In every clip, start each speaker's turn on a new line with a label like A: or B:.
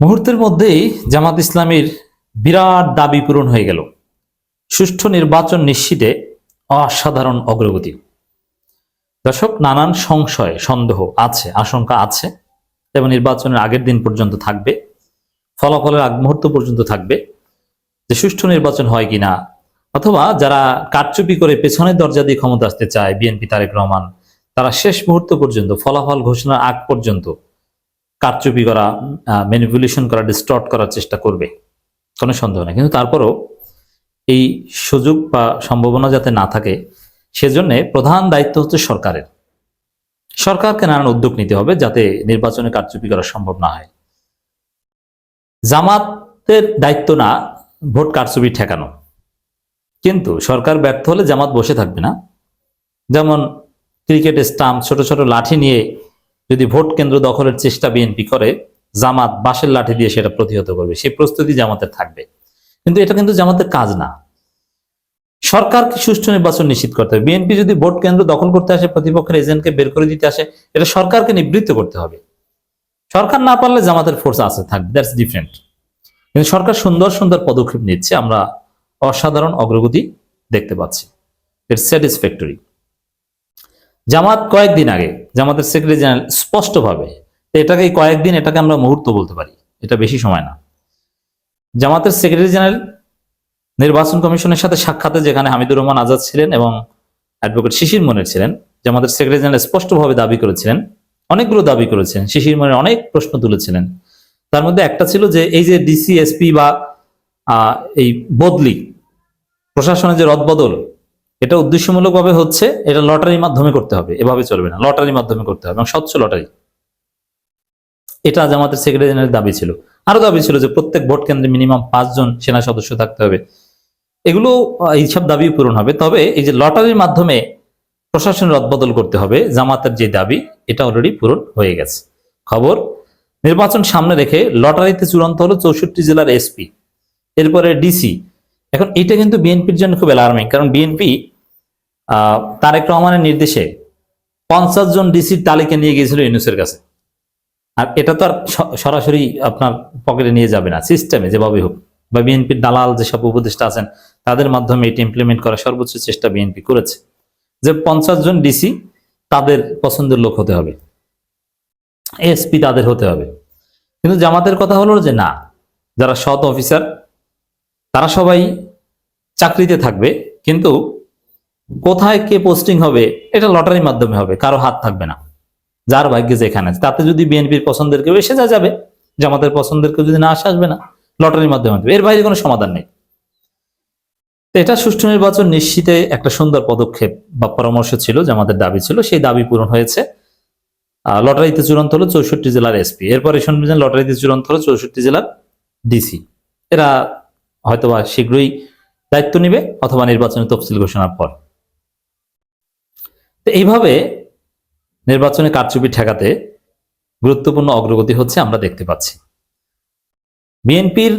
A: মুহূর্তের মধ্যেই জামাত ইসলামীর বিরাট দাবি পূরণ হয়ে গেল। সুষ্ঠু নির্বাচন নিশ্চিতে অসাধারণ অগ্রগতি। দর্শক, নানান সংশয়, সন্দেহ আছে, আশঙ্কা আছে এবং নির্বাচনের আগের দিন পর্যন্ত থাকবে। ফলাফলের আগ মুহূর্ত পর্যন্ত থাকবে যে সুষ্ঠু নির্বাচন হয় কিনা অথবা যারা কারচুপি করে পেছনের দরজা দিয়ে ক্ষমতা আসতে চায়, বিএনপি তারেক রহমান, তারা শেষ মুহূর্ত পর্যন্ত, ফলাফল ঘোষণার আগ পর্যন্ত কারচুপি করা ম্যানিপুলেশন করা ডিস্টর্ট করার চেষ্টা করবে। কোনো সন্দেহ নেই। কিন্তু তারপরও এই সুযোগ বা সম্ভাবনা যাতে না থাকে, সেজন্য প্রধান দায়িত্ব হচ্ছে সরকারের। সরকারকে নানান উদ্যোগ নিতে হবে যাতে নির্বাচনে কারচুপি করা সম্ভব না হয়। জামাতের দায়িত্ব না ভোট কারচুপি ঠেকানো। কিন্তু সরকার ব্যর্থ হলে জামাত বসে থাকবে না। যেমন ক্রিকেট স্টাম্প, ছোট ছোট লাঠি নিয়ে যদি ভোট কেন্দ্র দখলের চেষ্টা বিএনপি করে, জামাত বাঁশের লাঠি দিয়ে সেটা প্রতিহত করবে। সেই প্রস্তুতি জামাতের থাকবে। কিন্তু এটা কিন্তু জামাতের কাজ না। সরকারকে সুষ্ঠু নির্বাচন নিশ্চিত করতে হবে? বিএনপি যদি ভোট কেন্দ্র দখল করতে আসে, প্রতিপক্ষের এজেন্টকে বের করে দিতে আসে, এটা সরকারকে নিবৃত্ত করতে হবে। সরকার না পারলে জামাতের ফোর্স আছে, থাকবে। দ্যাটস ডিফারেন্ট কিন্তু সরকার সুন্দর সুন্দর পদক্ষেপ নিচ্ছে, আমরা অসাধারণ অগ্রগতি দেখতে পাচ্ছি। ইটস স্যাটিসফ্যাক্টরি জামাত কয়েকদিন আগে, জামাতের সেক্রেটারি জেনারেল স্পষ্টভাবে এটাকে কয়েকদিন এটাকে আমরা মুহূর্ত বলতে পারি, এটা বেশি সময় না। জামাতের সেক্রেটারি জেনারেল নির্বাচন কমিশনের সাথে সাক্ষাতে যেখানে হামিদুর রহমান আজাদ ছিলেন এবং অ্যাডভোকেট শিশির মনের ছিলেন, জামাতের সেক্রেটারি জেনারেল স্পষ্টভাবে দাবি করেছিলেন, অনেকগুলো দাবি করেছেন, শিশির মনের অনেক প্রশ্ন তুলেছিলেন। তার মধ্যে একটা ছিল যে, এই যে ডিসি এসপি বা এই বদলি, প্রশাসনের যে রদবদল এটা উদ্দেশ্যমূলকভাবে হচ্ছে, এটা লটারির মাধ্যমে করতে হবে। এভাবে চলবে না। লটারির মাধ্যমে করতে হবে এবং স্বচ্ছ লটারি। এটা জামাতের সেক্রেটারি জেনারেল দাবি ছিল। আরও দাবি ছিল যে প্রত্যেক ভোট কেন্দ্রে মিনিমাম পাঁচজন সেনা সদস্য থাকতে হবে। এগুলো এইসব দাবি পূরণ হবে। তবে এই যে লটারির মাধ্যমে প্রশাসনের রদবদল করতে হবে, জামাতের যে দাবি, এটা অলরেডি পূরণ হয়ে গেছে। খবর, নির্বাচন সামনে রেখে লটারিতে চূড়ান্ত হলো চৌষট্টি জেলার এসপি এরপরে ডিসি এখন এটা কিন্তু বিএনপির জন্য খুব অ্যালার্মিং কারণ বিএনপি তারেক রহমানের নির্দেশে পঞ্চাশ জন ডিসির তালিকা নিয়ে গিয়েছিল ইউনুসের কাছে। আর এটা তো আর সরাসরি আপনার পকেটে নিয়ে যাবে না সিস্টেমে যেভাবে হোক। বা বিএনপির দালাল যেসব উপদেষ্টা আছেন, তাদের মাধ্যমে এটি ইমপ্লিমেন্ট করার সর্বোচ্চ চেষ্টা বিএনপি করেছে। যে পঞ্চাশ জন ডিসি তাদের পছন্দের লোক হতে হবে। এসপি তাদের হতে হবে। কিন্তু জামাতের কথা হলো যে না, যারা সৎ অফিসার তারা সবাই চাকরিতে থাকবে, কিন্তু কোথায় কে পোস্টিং হবে, এটা লটারির মাধ্যমে হবে, কারও হাত থাকবে না। যার ভাগ্যে যেখানে আছে। তাতে যদি বিএনপির পছন্দের কেউ এসে যা যাবে, জামাতের পছন্দের কেউ যদি না আসে আসবে না লটারির মাধ্যমে হবে। এর বাইরে কোনো সমাধান নেই। এটা সুষ্ঠু নির্বাচন নিশ্চিতে একটা সুন্দর পদক্ষেপ বা পরামর্শ ছিল যে আমাদের দাবি ছিল। সেই দাবি পূরণ হয়েছে। লটারিতে চূড়ান্ত হলো চৌষট্টি জেলার এসপি এরপরে শুনবেন লটারিতে চূড়ান্ত হলো চৌষট্টি জেলার ডিসি এরা হয়তোবা শীঘ্রই দায়িত্ব নিবে অথবা নির্বাচনের তফসিল ঘোষণার পর। তো এইভাবে নির্বাচনে কারচুপি ঠেকাতে গুরুত্বপূর্ণ অগ্রগতি হচ্ছে আমরা দেখতে পাচ্ছি। বিএনপির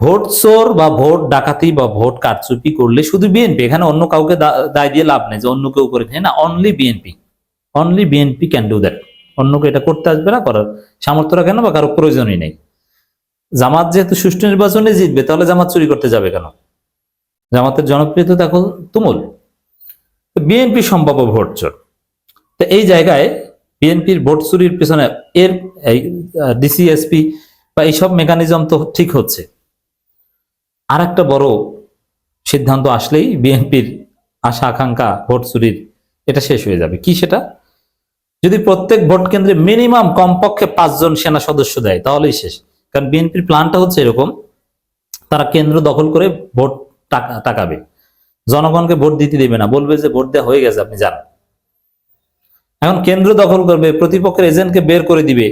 A: ভোট চোর বা ভোট ডাকাতি বা ভোট কারচুপি করলে শুধু বিএনপি, এখানে অন্য কাউকে দায় দিয়ে লাভ নেই যে অন্য কেউ করে না only BNP. Only BNP can do that অন্য কেউ এটা করতে আসবে না, করার সামর্থ্য কেন বা কারও প্রয়োজনই নেই। জামাত যেহেতু সুষ্ঠু নির্বাচনে জিতবে, তাহলে জামাত চুরি করতে যাবে কেন? জামাতের জনপ্রিয়তা এখন তুমুল। বিএনপি সম্ভাব্য ভোট চোর। তো এই জায়গায় বিএনপির ভোট চুরির পেছনে এর ডিসিএসপি বা এইসব মেকানিজম তো ঠিক হচ্ছে। আর একটা বড় সিদ্ধান্ত আসলেই বিএনপির আশা আকাঙ্ক্ষা ভোট চুরির, এটা শেষ হয়ে যাবে। কি সেটা? যদি প্রত্যেক ভোট কেন্দ্রে মিনিমাম কমপক্ষে পাঁচজন সেনা সদস্য দেয়, তাহলেই শেষ। কারণ বিএনপির প্ল্যানটা হচ্ছে এরকম, তারা কেন্দ্র দখল করে ভোট টাকা, টাকাবে। জনগণকে ভোট দিতে দেবে না, বলবে যে ভোট দেওয়া হয়ে গেছে, আপনি যান। এখন কেন্দ্র দখল করবে, প্রতিপক্ষের এজেন্টকে বের করে দিবে।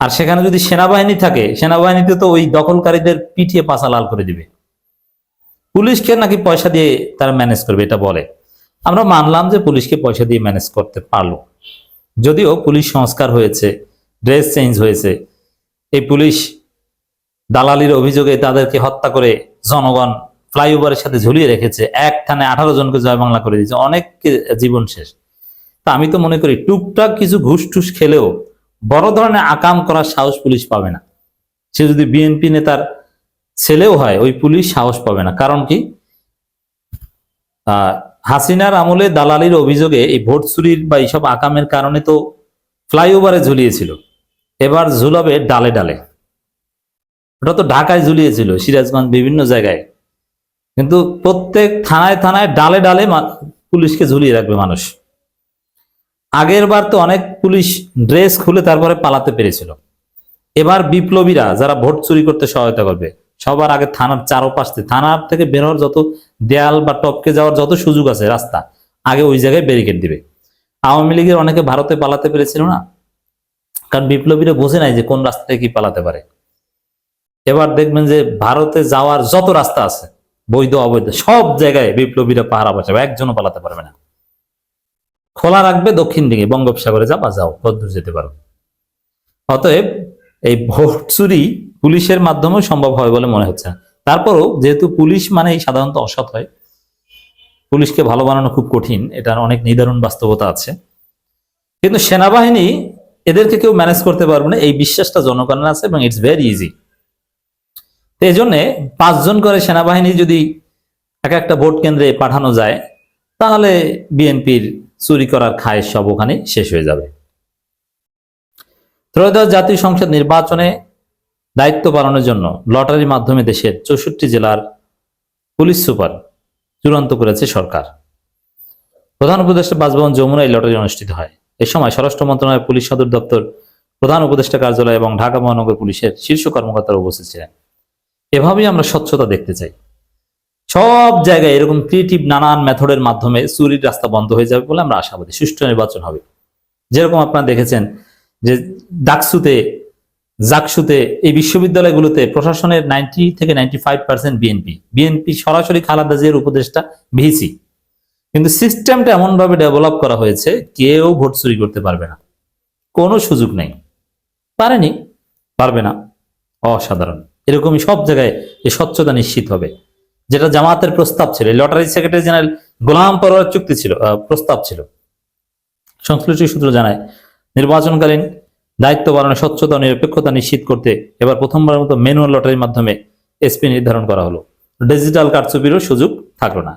A: আর সেখানে যদি সেনাবাহিনী থাকে, সেনাবাহিনীতে তো ওই দখলকারীদের পিঠিয়ে পাছা লাল করে দিবে। পুলিশকে নাকি পয়সা দিয়ে তারা ম্যানেজ করবে, এটা বলে। আমরা মানলাম যে পুলিশকে পয়সা দিয়ে ম্যানেজ করতে পারল। যদিও পুলিশ সংস্কার হয়েছে ড্রেস চেঞ্জ হয়েছে এই পুলিশ দালালির অভিযোগে তাদেরকে হত্যা করে জনগণ ফ্লাইওভারের সাথে ঝুলিয়ে রেখেছে। এক থানে আঠারো জনকে জয় বাংলা করে দিয়েছে। অনেক জীবন শেষ। তা আমি তো মনে করি, টুকটাক কিছু ঘুষ টুস খেলেও বড় ধরনের আকাম করার সাহস পুলিশ পাবে না। সে যদি বিএনপি নেতার ছেলেও হয়, ওই পুলিশ সাহস পাবে না। কারণ কি? হাসিনার আমলে দালালির অভিযোগে এই ভোট চুরির বা এইসব আকামের কারণে তো ফ্লাইওভারে ঝুলিয়েছিল। এবার ঝুলাবে ডালে ডালে। ওটা তো ঢাকায় ঝুলিয়েছিল, সিরাজগঞ্জ বিভিন্ন জায়গায়। কিন্তু প্রত্যেক থানায় থানায় ডালে ডালে পুলিশকে ঝুলিয়ে রাখবে মানুষ। আগের বার তো অনেক পুলিশ ড্রেস খুলে তারপরে পালাতে পেরেছিল। এবার বিপ্লবীরা যারা ভোট চুরি করতে সহায়তা করবে, সবার আগে থানার চারোপাশ থানার থেকে বের হওয়ার যত দেয়াল বা টপকে যাওয়ার যত সুযোগ আছে রাস্তা, আগে ওই জায়গায় ব্যারিকেড দিবে। আওয়ামী লীগের অনেকে ভারতে পালাতে পেরেছিল না? কারণ বিপ্লবীরা বোঝে নাই যে কোন রাস্তায় কি পালাতে পারে। এবার দেখবেন যে ভারতে যাওয়ার যত রাস্তা আছে, বৈধ, অবৈধ, সব জায়গায় বিপ্লবীরা পাহারা বসাবে, একজনও পালাতে পারবে না। খোলা রাখবে দক্ষিণ দিকে, বঙ্গোপসাগরে যাবা যাও কদ্দূর যেতে পারো। অতএব এই ভোট চুরি পুলিশের মাধ্যমে সম্ভব হয় বলে মনে হচ্ছে। তারপরও যেহেতু পুলিশ মানে সাধারণত অসৎ হয়, পুলিশকে ভালো বানানো খুব কঠিন, এটার অনেক নিদারুণ বাস্তবতা আছে। কিন্তু সেনাবাহিনী এদেরকে কেউ ম্যানেজ করতে পারবে না। এই বিশ্বাসটা জনগণের আছে এবং ইটস ভেরি ইজি এই জন্যে পাঁচজন করে সেনাবাহিনী যদি এক একটা ভোট কেন্দ্রে পাঠানো যায়, তাহলে বিএনপির চুরি করার খায় সব ওখানে শেষ হয়ে যাবে। ত্রয়োদশ জাতীয় সংসদ নির্বাচনে দায়িত্ব পালনের জন্য লটারির মাধ্যমে দেশের চৌষট্টি জেলার পুলিশ সুপার চূড়ান্ত করেছে সরকার। প্রধান উপদেষ্টা বাসভবন যমুনায় লটারি অনুষ্ঠিত হয়। এ সময় স্বরাষ্ট্র মন্ত্রণালয়ের পুলিশ সদর দপ্তর প্রধান উপদেষ্টা কার্যালয় এবং ঢাকা মহানগর পুলিশের শীর্ষ কর্মকর্তারা উপস্থিত ছিলেন। এভাবেই আমরা স্বচ্ছতা দেখতে চাই। সব জায়গায় এরকম ক্রিয়েটিভ নানান মেথডের মাধ্যমে চুরির রাস্তা বন্ধ হয়ে যাবে বলে আমরা আশাবাদী। সুষ্ঠু নির্বাচন হবে। যেরকম আপনারা দেখেছেন যে ডাকসুতে, জাকসুতে, এই বিশ্ববিদ্যালয়গুলোতে প্রশাসনের নাইনটি থেকে ninety five percent BNP BNP সরাসরি খালাদা উপদেষ্টা ভিসি কিন্তু সিস্টেমটা এমনভাবে ডেভেলপ করা হয়েছে, কেউ ভোট চুরি করতে পারবে না। কোনো সুযোগ নেই। পারেনি, পারবে না। অসাধারণ। এরকমই সব জায়গায় এই স্বচ্ছতা নিশ্চিত হবে। যেটা জামাতের প্রস্তাব ছিল lottery secretary general Golam Parwar চুক্তি ছিল প্রস্তাব ছিল। সংশ্লিষ্ট সূত্র জানায়, নির্বাচনকালীন দায়িত্ব পালনে স্বচ্ছতা নিরপেক্ষতা নিশ্চিত করতে এবার প্রথমবারের মতো ম্যানুয়াল লটারির মাধ্যমে এসপি নির্ধারণ করা হলো। ডিজিটাল কারচুপিরও সুযোগ থাকল না।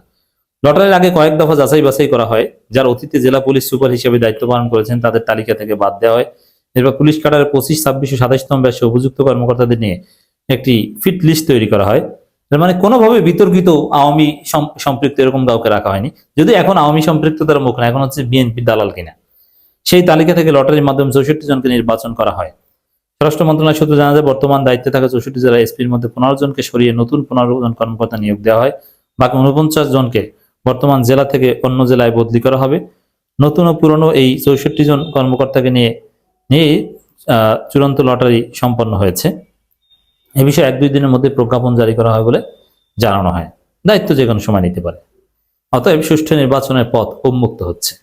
A: লটারির আগে কয়েক দফা যাচাই বাছাই করা হয়, যার অতীতে জেলা পুলিশ সুপার হিসেবে দায়িত্ব পালন করেছেন, তাদের তালিকা থেকে বাদ দেওয়া হয়। এরপর পুলিশ কাটারের পঁচিশ, ছাব্বিশ ও সাতাশতম ব্যাসে উপযুক্ত কর্মকর্তাদের নিয়ে একটি ফিট লিস্ট তৈরি করা হয়। মানে কোনোভাবে বিতর্কিত আওয়ামী সম্পৃক্ত এরকম কাউকে রাখা হয়নি। যদি এখন আওয়ামী সম্পৃক্ততার মুখ না, এখন হচ্ছে বিএনপি দালাল কিনা। সেই তালিকা থেকে লটারির মাধ্যমে চৌষট্টি জনকে নির্বাচন করা হয়। স্বরাষ্ট্র মন্ত্রণালয় সূত্রে জানা যায়, বর্তমান দায়িত্বে থাকা চৌষট্টি জেলা এসপির মধ্যে পনেরো জনকে সরিয়ে নতুন পনেরো জন কর্মকর্তা নিয়োগ দেওয়া হয়। বাকি উনপঞ্চাশ জনকে বর্তমান জেলা থেকে অন্য জেলায় বদলি করা হবে। নতুন ও পুরনো এই চৌষট্টি জন কর্মকর্তাকে নিয়ে নিয়ে চূড়ান্ত লটারি সম্পন্ন হয়েছে। এ বিষয়ে এক দুই দিনের মধ্যে প্রজ্ঞাপন জারি করা হয় বলে জানানো হয়। দায়িত্ব যে কোনো সময় নিতে পারে। অতএব সুষ্ঠু নির্বাচনের পথ উন্মুক্ত হচ্ছে।